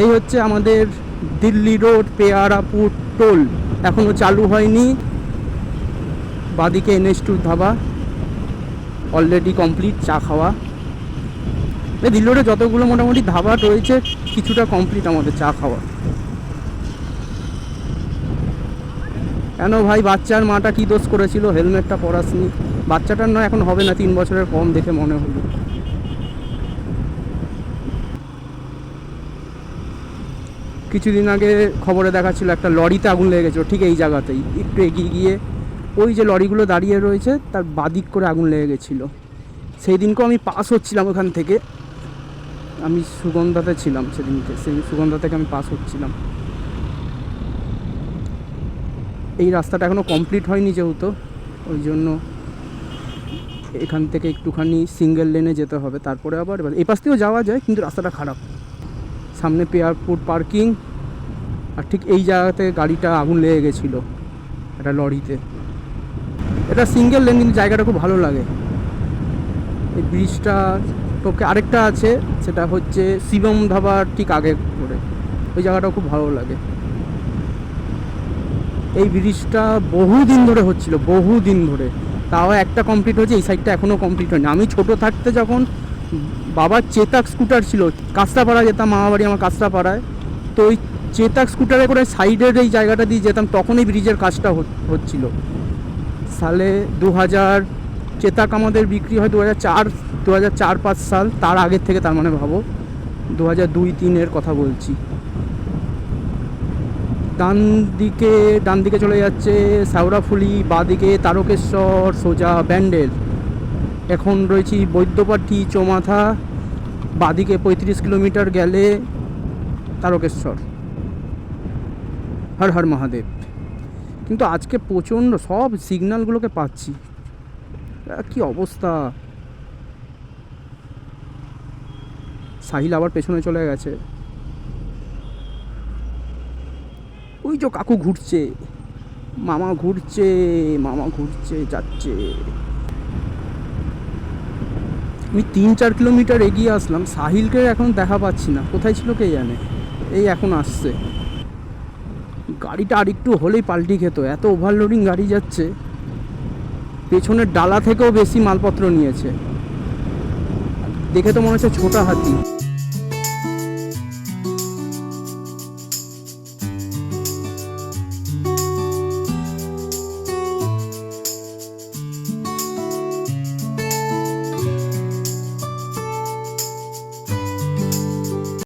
এই হচ্ছে আমাদের দিল্লি রোড, পেয়ারাপুর টোল। এখনও চালু হয়নি। বাদিকে এনএস টুর ধাবা। অলরেডি কমপ্লিট চা খাওয়া। এই দিল্লি রোডে যতগুলো মোটামুটি ধাবা রয়েছে, কিছুটা কমপ্লিট আমাদের চা খাওয়া। কেন ভাই, বাচ্চার মাটা কি দোষ করেছিল? হেলমেটটা পরাসনি। বাচ্চাটার নয়, এখন হবে না, তিন বছরের কম দেখে মনে হলো। কিছুদিন আগে খবরে দেখাচ্ছিল একটা লরিতে আগুন লেগে গেছিল, ঠিক এই জায়গাতেই, একটু এগিয়ে গিয়ে। ওই যে লরিগুলো দাঁড়িয়ে রয়েছে, তার বাদিক করে আগুন লেগে গেছিল। সেই দিনকেও আমি পাস হচ্ছিলাম ওখান থেকে। আমি সুগন্ধাতে ছিলাম সেদিনকে, সেই সুগন্ধা থেকে আমি পাস হচ্ছিলাম। এই রাস্তাটা এখনও কমপ্লিট হয়নি যেহেতু, ওই জন্য এখান থেকে একটুখানি সিঙ্গেল লেনে যেতে হবে, তারপরে আবার এবার এই পাশ থেকেও যাওয়া যায়, কিন্তু রাস্তাটা খারাপ। সামনে পেয়ারপুর পার্কিং। আর ঠিক এই জায়গাতে গাড়িটা আগুন লেগে গেছিল একটা লরিতে। এটা সিঙ্গেল লেন কিন্তু জায়গাটা খুব ভালো লাগে। এই ব্রিজটা তোকে আরেকটা আছে, সেটা হচ্ছে শিবম ধাবার ঠিক আগে করে ওই জায়গাটাও খুব ভালো লাগে। এই ব্রিজটা বহুদিন ধরে হচ্ছিল, বহুদিন ধরে। তাও একটা কমপ্লিট হয়েছে, এই সাইডটা এখনও কমপ্লিট হয়নি। আমি ছোট থাকতে যখন বাবার চেতাক স্কুটার ছিল কাস্তাপাড়া যেতাম মামা বাড়ি আমার কাস্তাপাড়ায় তো ওই চেতাক স্কুটারে করে সাইডের এই জায়গাটা দিয়ে যেতাম তখন এই ব্রিজের কাজটা হচ্ছিল। সালে দু হাজার চেতাক আমাদের বিক্রি হয় দু হাজার চার দু হাজার চার পাঁচ সাল, তার আগের থেকে তার মানে ভাবো দু হাজার দুই তিনের কথা বলছি। ডান দিকে ডান দিকে চলে যাচ্ছে, শ্যাওড়াফুলি বাঁদিকে তারকেশ্বর, সোজা ব্যান্ডেল। এখন রয়েছি বৈদ্যপাঠি চৌমাথা, বাদিকে পঁয়ত্রিশ কিলোমিটার গেলে তারকেশ্বর। হর হর মহাদেব। কিন্তু আজকে প্রচণ্ড সব সিগন্যালগুলোকে পাচ্ছি। কি অবস্থা? সাহিল আবার পেছনে চলে গেছে। ওই যে কাকু ঘুরছে। মামা ঘুরছে মামা ঘুরছে, যাচ্ছে। আমি তিন চার কিলোমিটার এগিয়ে আসলাম, সাহিলকে এখন দেখা পাচ্ছি না। কোথায় ছিল কে জানে? এই এখন আসছে। গাড়িটা আরেকটু হলেই পাল্টি খেত, এত ওভারলোডিং গাড়ি যাচ্ছে। পেছনের ডালা থেকেও বেশি মালপত্র নিয়েছে। দেখে তো মনে হচ্ছে ছোটা হাতি।